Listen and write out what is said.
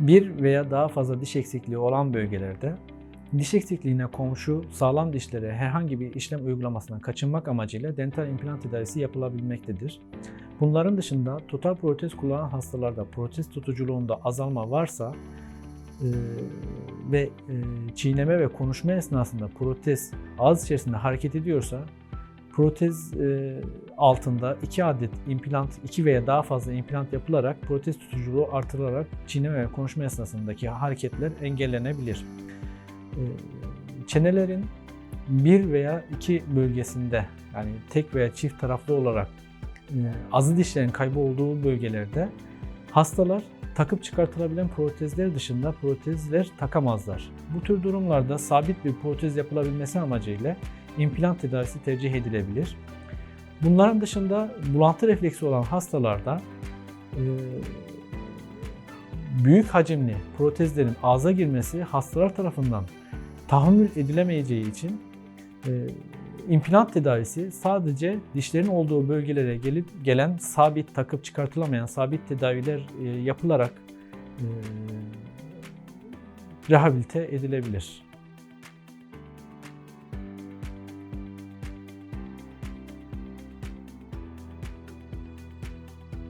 Bir veya daha fazla diş eksikliği olan bölgelerde diş eksikliğine komşu sağlam dişlere herhangi bir işlem uygulamasından kaçınmak amacıyla dental implant tedavisi yapılabilmektedir. Bunların dışında total protez kullanan hastalarda protez tutuculuğunda azalma varsa e, ve e, çiğneme ve konuşma esnasında protez ağız içerisinde hareket ediyorsa protez e, altında 2 adet implant, 2 veya daha fazla implant yapılarak protez tutuculuğu artırılarak çiğneme ve konuşma esnasındaki hareketler engellenebilir. E, çenelerin bir veya iki bölgesinde yani tek veya çift taraflı olarak e, azı dişlerin kaybı olduğu bölgelerde hastalar takıp çıkartılabilen protezler dışında protezler takamazlar. Bu tür durumlarda sabit bir protez yapılabilmesi amacıyla implant tedavisi tercih edilebilir. Bunların dışında bulantı refleksi olan hastalarda e, büyük hacimli protezlerin ağza girmesi hastalar tarafından tahammül edilemeyeceği için e, implant tedavisi sadece dişlerin olduğu bölgelere gelip gelen sabit takıp çıkartılamayan sabit tedaviler e, yapılarak rehabilite edilebilir.